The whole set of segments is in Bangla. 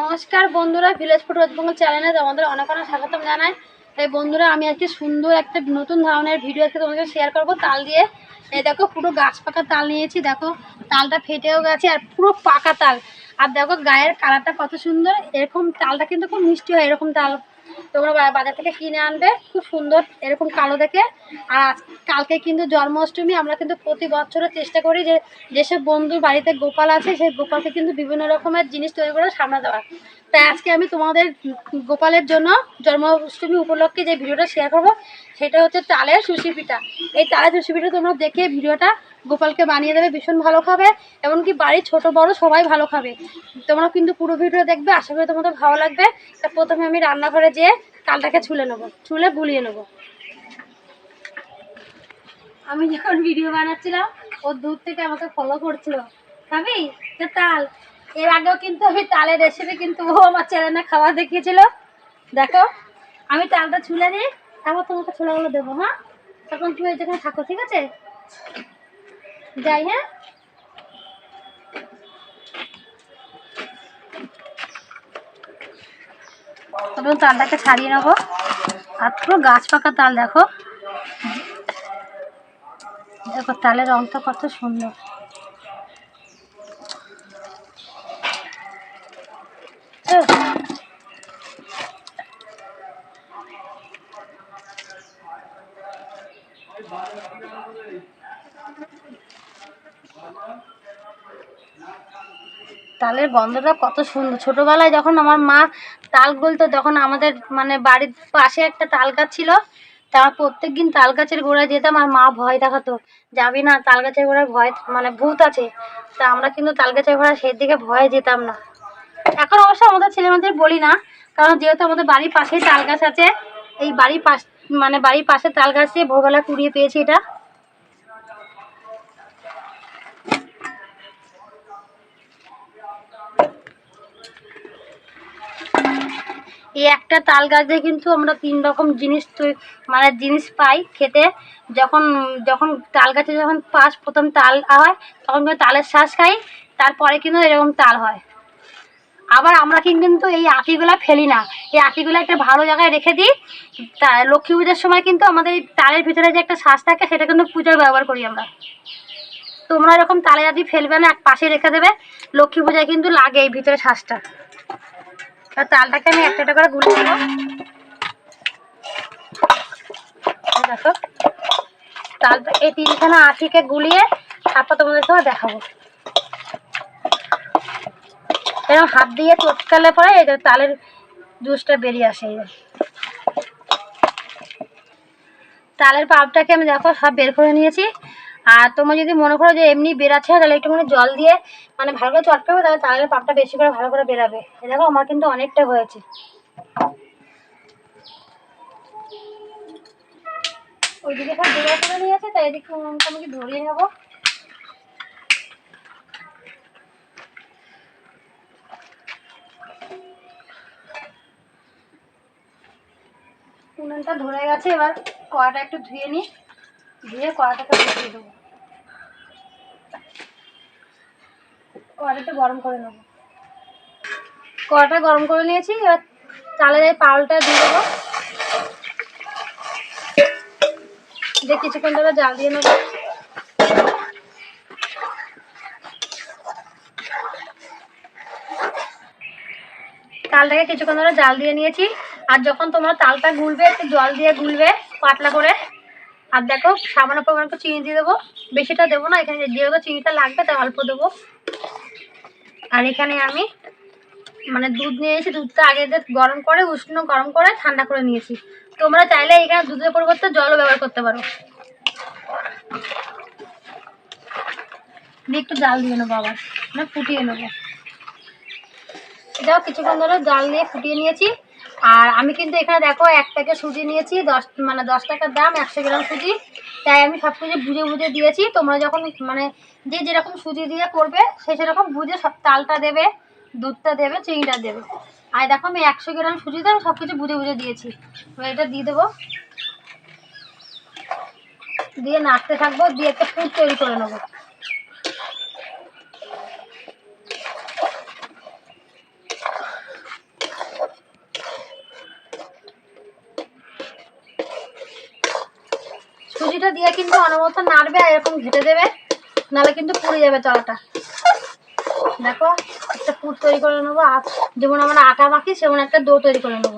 নমস্কার বন্ধুরা ভিলেজ ফুড ওয়েস্টবেঙ্গল চ্যানেলে তোমাদের অনেক অনেক স্বাগতম জানাই। তাই বন্ধুরা, আমি আজকে সুন্দর একটা নতুন ধরনের ভিডিও আজকে তোমাদের শেয়ার করব তাল দিয়ে। এই দেখো, পুরো গাছ পাকা তাল নিয়েছি, দেখো, তালটা ফেটেও গেছে আর পুরো পাকা তাল। আর দেখো, গায়ের কালারটা কত সুন্দর, এরকম তালটা কিন্তু খুব মিষ্টি হয়, এরকম তাল। তোমরা বাজার থেকে কিনে আনবে। খুব সুন্দর, এরকম কালো দেখে। আর আজ- কালকে কিন্তু জন্মাষ্টমী, আমরা কিন্তু প্রতি বছরও চেষ্টা করি যে যেসব বন্ধুর বাড়িতে গোপাল আছে, সেই গোপালকে কিন্তু বিভিন্ন রকমের জিনিস তৈরি করে সামনে দেওয়া। তাই আজকে আমি তোমাদের গোপালের জন্য জন্মাষ্টমী উপলক্ষে যে ভিডিওটা শেয়ার করব, সেটা হচ্ছে তালের সুশি পিঠা। এই তালের সুশি পিঠা তোমরা দেখে ভিডিওটা গোপালকে বানিয়ে দেবে, ভীষণ ভালো খাবে, এমনকি বাড়ির ছোট বড় সবাই ভালো খাবে। তোমরা কিন্তু পুরো ভিডিও দেখবে, আশা করি তোমাদের ভালো লাগবে। তা প্রথমে আমি রান্নাঘরে যেয়ে তালটাকে ছুলে নেব, ছুলে গুলিয়ে নেব। আমি যখন ভিডিও বানাচ্ছিলাম, ও দূর থেকে আমাকে ফলো করছিল। খাবি তো তাল। এর আগেও কিন্তু আমি তালের রেসিপি কিন্তু ও আমার চ্যানেলে খাওয়া দেখিয়েছিল। দেখো, আমি তালটা ছুলে দিই তারপর তোমাকে ছোলাগুলো দেবো হ্যাঁ? তখন তুমি এই যেখানে থাকো, ঠিক আছে? যাই হ্যাঁ? তালটাকে ছাড়িয়ে নেব। আর পুরো গাছ পাকা তাল, দেখো। দেখো, তালের রংটা কত সুন্দর। গন্ধটা কত সুন্দর। ছোটবেলায় যখন আমার মা তাল গুলতো, তখন আমাদের মানে বাড়ির পাশে একটা তাল গাছ ছিল তা প্রত্যেক দিন তাল গাছের গোড়ায় যেতাম আর মা ভয় দেখাতো, যাবি না, তাল গাছের গোড়ায় ভয় মানে ভূত আছে। তা আমরা কিন্তু তাল গাছের গোড়ায় সেই দিকে ভয়ে যেতাম না। এখন অবশ্য আমাদের ছেলেমেয়েদের বলি না, কারণ যেহেতু আমাদের বাড়ির পাশেই তাল গাছ আছে, এই বাড়ির পাশ মানে বাড়ির পাশে তাল গাছ দিয়ে ভোরবেলা কুড়িয়ে পেয়েছি এটা। এই একটা তাল গাছে কিন্তু আমরা তিন রকম জিনিস মানে জিনিস পাই খেতে। যখন যখন তাল গাছে যখন পাশ প্রথম তাল হয়, তখন কিন্তু তালের শ্বাস খাই, তারপরে কিন্তু এরকম তাল হয়। আবার আমরা কিন্তু এই আঁকিগুলো ফেলি না। এই আঁকিগুলো একটা ভালো জায়গায় রেখে দিই। তা লক্ষ্মী পুজোর সময় কিন্তু আমাদের এই তালের ভিতরে যে একটা শ্বাস থাকে, সেটা কিন্তু পুজোয় ব্যবহার করি আমরা। তোমরা এরকম তালে যদি ফেলবে না, এক পাশে রেখে দেবে, লক্ষ্মী পূজায় কিন্তু লাগে এই ভিতরে শ্বাসটা। আর তালটাকে আমি একটা একটা করে নেব। এই দেখো। তালটা এই তিনখানা আঠিকে গুলিয়ে তারপর তোমাদের সঙ্গে দেখাবো। এরকম হাত দিয়ে চটকালে পরে এই যে তালের জুসটা বেরিয়ে আসে এই তালের পাপটাকে আমি দেখো সব বের করে নিয়েছি। আর তোমরা যদি মনে করো যে এমনি বেরাচ্ছে তাহলে একটুখানি জল দিয়ে মানে ভালো করে চটকাবে তাহলে তালের পাপটা বেশি করে ভালো করে বেরাবে। দেখো আমার কিন্তু অনেকটা হয়েছে। ওইদিকে সব বের করে নিয়েছে, তাই এদিকে মোটামুটি ধরিয়ে নেব। উনুনটা ধরে গেছে, এবার কড়াটা একটু ধুয়ে নিই। ধুয়ে কড়াটাকে বসিয়ে দেবো। কড়াটা গরম করে নেব। কড়াটা গরম করে নিয়েছি, এবার চালের এই পাউলটা দিয়ে দেবো। দিয়ে কিছুক্ষণ ধরে জাল দিয়ে নেব। তালটাকে কিছুক্ষণ ধরে জাল দিয়ে নিয়েছি, আর যখন তোমরা তালটা গুলবে, একটু জল দিয়ে গুলবে পাতলা করে, আর দেখো সামান্য পরিমাণ একটু চিনি দিয়ে দেবো। বেশিটা দেবো না, এখানে যেহেতু চিনিটা লাগবে তাই অল্প দেবো। আর এখানে আমি মানে দুধ নিয়ে এসে দুধটা আগে গরম করে, উষ্ণ গরম করে ঠান্ডা করে নিয়েছি। তোমরা চাইলে এখানে দুধের পরিবর্তে জলও ব্যবহার করতে পারো। দিয়ে একটু জাল দিয়ে নেব আবার মানে ফুটিয়ে নেব। এটাও কিছুক্ষণ ধরে জাল দিয়ে ফুটিয়ে নিয়েছি। আর আমি কিন্তু এখানে দেখো, এক প্যাকেট সুজি নিয়েছি, দশ মানে দশ টাকার দাম, একশো গ্রাম সুজি। তাই আমি সব কিছু বুঝে বুঝে দিয়েছি। তোমরা যখন মানে যে যেরকম সুজি দিয়ে করবে, সে সেরকম বুঝে সব তালটা দেবে, দুধটা দেবে, চিনিটা দেবে। আর দেখো আমি একশো গ্রাম সুজিতে আমি সব কিছু বুঝে বুঝে দিয়েছি। এটা দিয়ে দেবো। দিয়ে নাড়তে থাকব, দিয়ে একটা ফুড তৈরি করে নেব। সুজিটা দিয়ে কিন্তু অনবরত নাড়বে আর এরকম ঘেটে দেবে। নাহলে কিন্তু পুড়ে যাবে তলাটা। দেখো, একটা পুর তৈরি করে নেব। যেমন আমরা আটা মাখি, সেমন একটা ডো তৈরি করে নেব।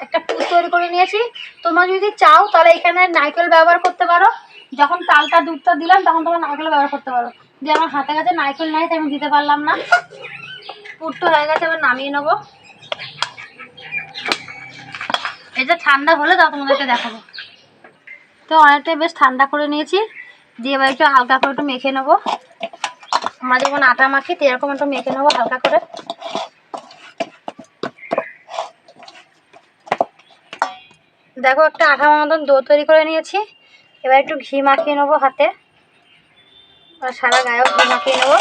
একটা পুর তৈরি করে নিয়েছি। তোমরা যদি চাও, তাহলে এখানে নারকেল ব্যবহার করতে পারো। যখন তালটা দুধটা দিলাম, তখন তোমরা নারকেল ব্যবহার করতে পারো। যে আমার হাতে কাছে নারকেল নেই, তাই আমি দিতে পারলাম না। পুরটা হয়ে গেছে, এবার নামিয়ে নেব। এটা ঠান্ডা হলে তা তোমাদেরকে দেখাবো। তো অনেকটাই বেশ ঠান্ডা করে নিয়েছি। দিয়ে এবার একটু হালকা করে একটু মেখে নেব। আমরা যখন আটা মাখি, তো এরকম একটু মেখে নেব হালকা করে। দেখো, একটা আঠা মতন দো তৈরি করে নিয়েছি। এবার একটু ঘি মাখিয়ে নেব হাতে। সারা গায়েও ঘি মাখিয়ে নেব।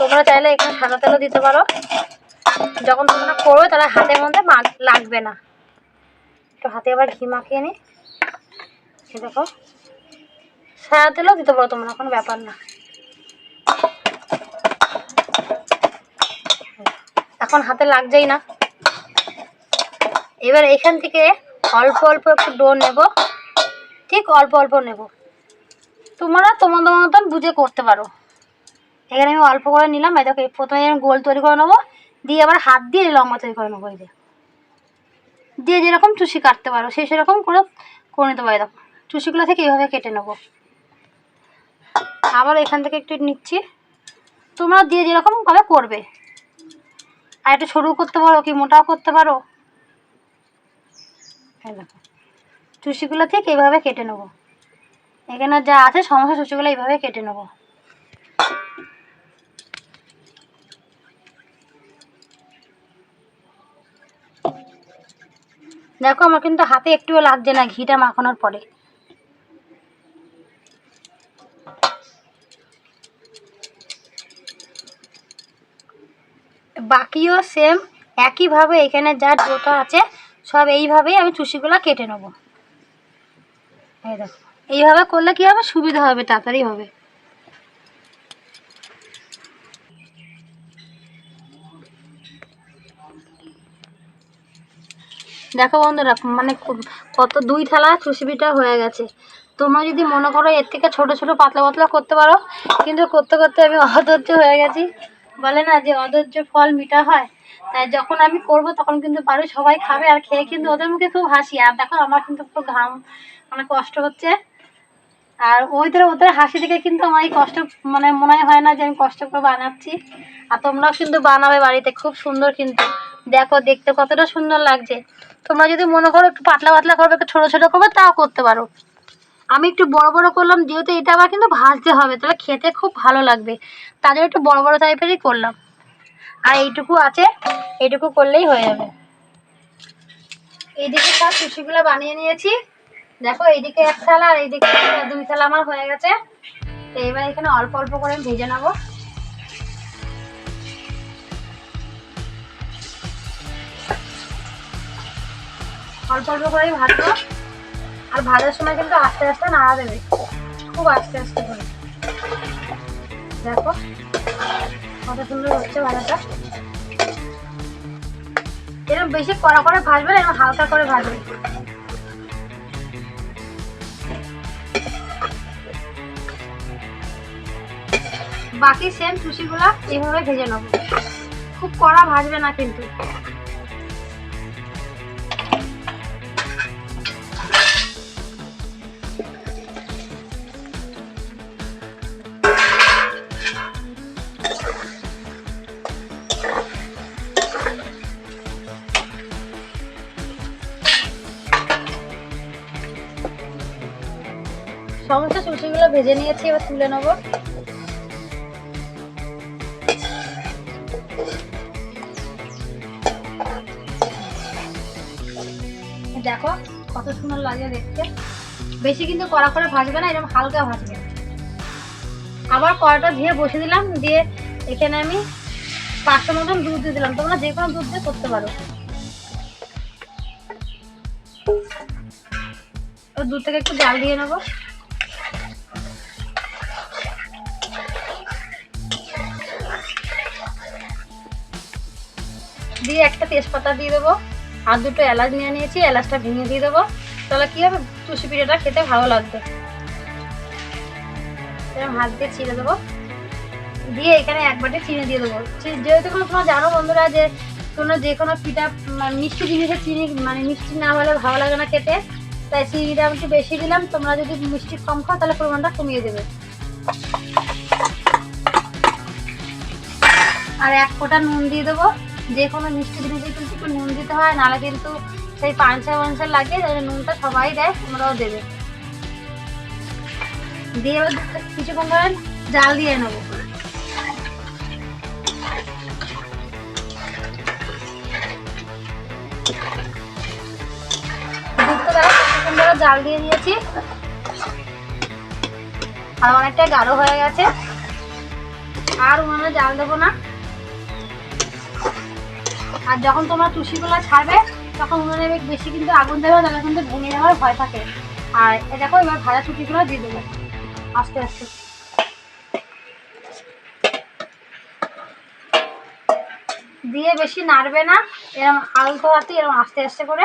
তোমরা চাইলে এখানে সাদা তেলও দিতে পারো। যখন তোমরা করবে, তাহলে হাতের মধ্যে লাগবে না। একটু হাতে আবার ঘি মাখিয়ে নি। দেখো। সাদা তেলও দিতে পারো তোমরা, কোনো ব্যাপার না। এখন হাতে লাগছেই না। এবার এখান থেকে অল্প অল্প একটু ডো নেব। ঠিক অল্প অল্প নেব। তোমরা তোমাদের মতন বুঝে করতে পারো। এখানে আমি অল্প করে নিলাম, এই দেখো প্রথমে আমি গোল তৈরি করে নেব। দিয়ে আবার হাত দিয়ে লম্বা তৈরি করে নেব, এই যে। দিয়ে যেরকম চুষি কাটতে পারো, সেই সেরকম করে করে নিতে পারো দেখো। চুষিগুলো থেকে এইভাবে কেটে নেব। আবার এখান থেকে একটু নিচ্ছি। তোমরা দিয়ে যেরকম কবে করবে। আর একটু সরু করতে পারো কি মোটাও করতে পারো। দেখো। চুষিগুলো থেকে এইভাবে কেটে নেব। এখানে যা আছে সমস্ত চুষিগুলো এইভাবে কেটে নেব। দেখো, আমার কিন্তু হাতে একটুও লাগছে না, ঘিটা মাখানোর পরে। বাকিও সেম একইভাবে এখানে যা ডোটা আছে, সব এইভাবেই আমি চুষিগুলো কেটে নেব। এই দেখো, এইভাবে করলে কি হবে? সুবিধা হবে, তাড়াতাড়ি হবে। দেখো বন্ধুরা মানে কত দুই থালা চুষিবিটা হয়ে গেছে। তোমরা যদি মনে করো এর থেকে ছোটো ছোটো পাতলা পাতলা করতে পারো, কিন্তু করতে করতে আমি অধৈর্য হয়ে গেছি। বলে না যে অধৈর্য ফল মিঠা হয়। তাই যখন আমি করব তখন কিন্তু বাড়ি সবাই খাবে আর খেয়ে কিন্তু ওদের মুখে খুব হাসি। আর দেখো আমার কিন্তু পুরো ঘাম মানে কষ্ট হচ্ছে। আর ওইদের ওদের হাসি দেখে কিন্তু আমার এই কষ্ট মানে মনে হয় না যে আমি কষ্ট করে বানাচ্ছি। আর তোমরাও কিন্তু বানাবে বাড়িতে, খুব সুন্দর কিন্তু। দেখো, দেখতে কতটা সুন্দর লাগছে। তোমরা যদি মনে করো একটু পাতলা পাতলা করবে, একটু ছোটো ছোটো করবে, তাও করতে পারো। আমি একটু বড় বড় করলাম, যেহেতু এটা আবার কিন্তু ভাজতে হবে তাহলে খেতে খুব ভালো লাগবে। তার জন্য একটু বড় বড় টাইপেরই করলাম। আর এইটুকু আছে, এইটুকু করলেই হয়ে যাবে। এইদিকে সব সুশিগুলো বানিয়ে নিয়েছি। দেখো, এইদিকে এক থালা আর এইদিকে দুই থালা আমার হয়ে গেছে। তো এবার এখানে অল্প অল্প করে ভেজে নেব। অল্প অল্প করেই ভাজবো। আর ভাজার সময় কিন্তু আস্তে আস্তে নাড়া দেবে। খুব আস্তে আস্তে করে। দেখো, কত সুন্দর হচ্ছে ভাজাটা। এরকম বেশি কড়া করে ভাজবে না এরকম হালকা করে ভাজবে। বাকি সেম সুশিগুলা এইভাবে ভেজে নেব। খুব কড়া ভাজবে না কিন্তু। সমস্ত সুশিগুলো ভেজে নিয়েছি, এবার তুলে নেব। দেখো, কত সুন্দর লাগে দেখতে। বেশি কিন্তু কড়া করে ভাজবে না এরকম হালকা ভাজবে। আবার কড়াটা ধুয়ে বসে দিলাম, দিয়ে এখানে আমি পাঁচশো মতন দুধ দিয়ে দিলাম। তোমরা যে কোনো দুধ দিয়ে করতে পারো। দুধ থেকে একটু জাল দিয়ে নেব। দিয়ে একটা তেজপাতা দিয়ে দেবো। আর দুটো এলাচ নিয়ে নিয়েছি, এলাচটা ভেঙে দিয়ে দেবো। তাহলে কী হবে? টুসি পিঠাটা খেতে ভালো লাগবে। এরকম হাত দিয়ে ছিঁড়ে দেবো। দিয়ে এখানে এক বাটি চিনি দিয়ে দেবো। যেহেতু কোনো তোমরা জানো বন্ধুরা যে কোনো যে কোনো পিঠা মানে মিষ্টি জিনিসে চিনি মানে মিষ্টি না হলে ভালো লাগে না খেতে। তাই চিনিটা আমি একটু বেশি দিলাম। তোমরা যদি মিষ্টি কম খাও, তাহলে পরিমাণটা কমিয়ে দেবে। আর এক ফোঁটা নুন দিয়ে দেবো। যে কোনো মিষ্টি জিনিসে কিন্তু একটু নুন দিতে হয়, নাহলে কিন্তু সেই পাঞ্চা পাঞ্চা লাগে নুনটা সবাই দেয় তোমরাও দেবে। দিয়ে এবার কিছুক্ষণ ধরে জাল দিয়ে নেব। জাল দিয়ে দিয়েছি আর অনেকটা গাঢ় হয়ে গেছে। আর উনুনে জাল দেবো না। আর যখন তোমরা টুসিগুলো ছাড়বে, তখন উনুনে বেশি কিন্তু আগুন দেবে, তাহলে কিন্তু ভেঙে যাওয়ার ভয় থাকে। আর দেখো, এবার ভাজা টুটিগুলো দিয়ে দেবো। আস্তে আস্তে। দিয়ে বেশি নাড়বে না এরকম আলতো হাতে এরকম আস্তে আস্তে করে।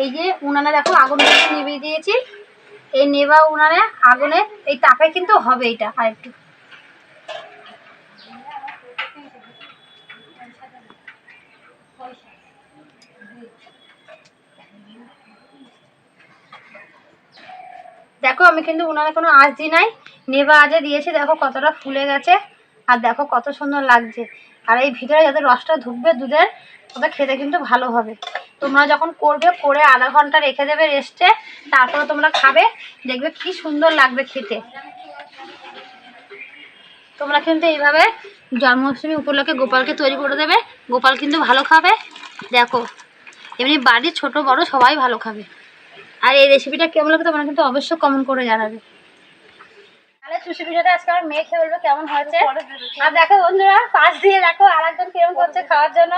এই যে উনানে দেখো, আগুন নিভিয়ে দিয়েছি। এই নেবা উনানে, আগুনে, এই তাপে কিন্তু হবে এটা আর একটু দেখো আমি কিন্তু উনানে কোনো আঁচ দিই নাই। নেবা আজে দিয়েছি, দেখো কতটা ফুলে গেছে। আর দেখো কত সুন্দর লাগছে। আর এই ভিতরে যাতে রসটা ঢুকবে দুধের ওটা খেতে কিন্তু ভালো হবে। তোমরা যখন করবে, করে আধা ঘণ্টা রেখে দেবে রেস্টে, তারপরে তোমরা খাবে, দেখবে কি সুন্দর লাগবে খেতে। তোমরা কিন্তু এইভাবে জন্মাষ্টমী উপলক্ষে গোপালকে তৈরি করে দেবে। গোপাল কিন্তু ভালো খাবে। দেখো, এমনি বাড়ির ছোট বড় সবাই ভালো খাবে। আর এই রেসিপিটা কেমন লাগে তোমরা কিন্তু অবশ্যই কমেন্ট করে জানাবে। তাহলে চুষি পিঠাটা আজকে আমার মেয়ে খেয়ে বলবে কেমন হয়েছে। আর দেখো বন্ধুরা পাশ দিয়ে দেখো আরেকজন কিরম করছে খাওয়ার জন্য।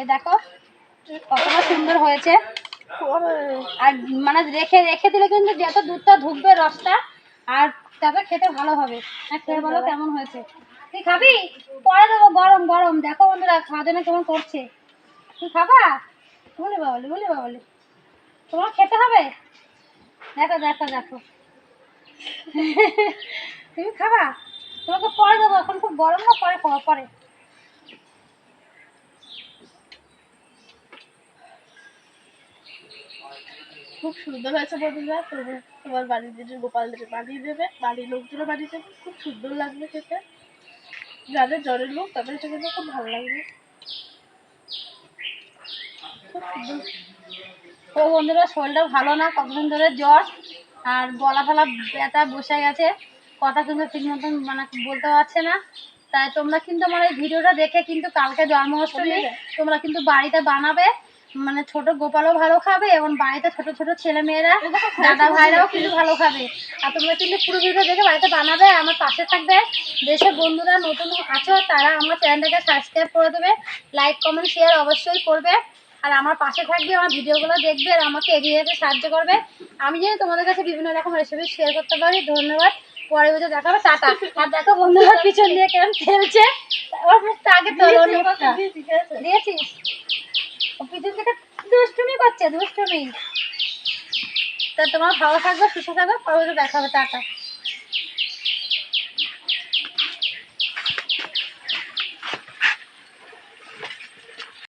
এই দেখো কতটা সুন্দর হয়েছে। আর মানে রেখে রেখে দিলে কিন্তু যত দুধটা ঢুকবে রসটা আর তবে খেতে ভালো হবে। আর খেয়ে বলো কেমন হয়েছে। তুই খাবি? পরে দেবো গরম গরম। দেখো বন্ধুরা খাওয়ার জন্য কেমন করছে। তুই খাবা? বলি বাবলি বলি বাবলি। তোমার খেতে হবে? দেখো দেখো দেখো। তুমি খাবা? তোমাকে পরে দেবো, এখন খুব গরম না? পরে খাওয়া পরে। খুব সুন্দর হয়েছে বন্ধুরা। তোমার বাড়ির যে গোপালদের বানিয়ে দেবে, বাড়ির লোকজনও বানিয়ে দেবে। খুব সুন্দর লাগবে খেতে। যাদের জ্বরের লোক, তাদের খুব ভালো লাগবে খুব সুন্দর। তো বন্ধুরা শরীরটা ভালো না কতদিন ধরে জ্বর আর গলা ফলা ব্যথা বসে গেছে কথা কিন্তু ঠিক মতন মানে বলতে পারছে না। তাই তোমরা কিন্তু আমার এই ভিডিওটা দেখে কিন্তু কালকে জন্মাষ্টমী তোমরা কিন্তু বাড়িতে বানাবে। মানে ছোট গোপালও ভালো খাবে এবং বাড়িতে ছোট ছোট ছেলে মেয়েরা দাদা ভাইরাও কিন্তু ভালো খাবে। আর তোমরা কিন্তু পুরো ভিডিও দেখে বাড়িতে বানাবে আমার পাশে থাকবে। দেশের বন্ধুরা নতুন আছো তারা আমার চ্যানেলটাকে সাবস্ক্রাইব করে দেবে। লাইক কমেন্ট শেয়ার অবশ্যই করবে। আর আমার পাশে থাকবে আমার ভিডিওগুলো দেখবে আর আমাকে এগিয়ে যেতে সাহায্য করবে। আমি জানি তোমাদের কাছে বিভিন্ন রকম রেসিপি শেয়ার করতে পারি। ধন্যবাদ। পরে ভিডিও দেখাবে। টাটা। আর দেখো বন্ধুরা পিছন দিয়ে কেমন খেলছে। ওর মুখটা আগে দিয়েছিস? ও পিছন থেকে দুষ্টুমি করছে দুষ্টুমি। তা তোমার ভালো থাকবে সুস্থ থাকবে পরে ভিডিও দেখাবে। টাটা।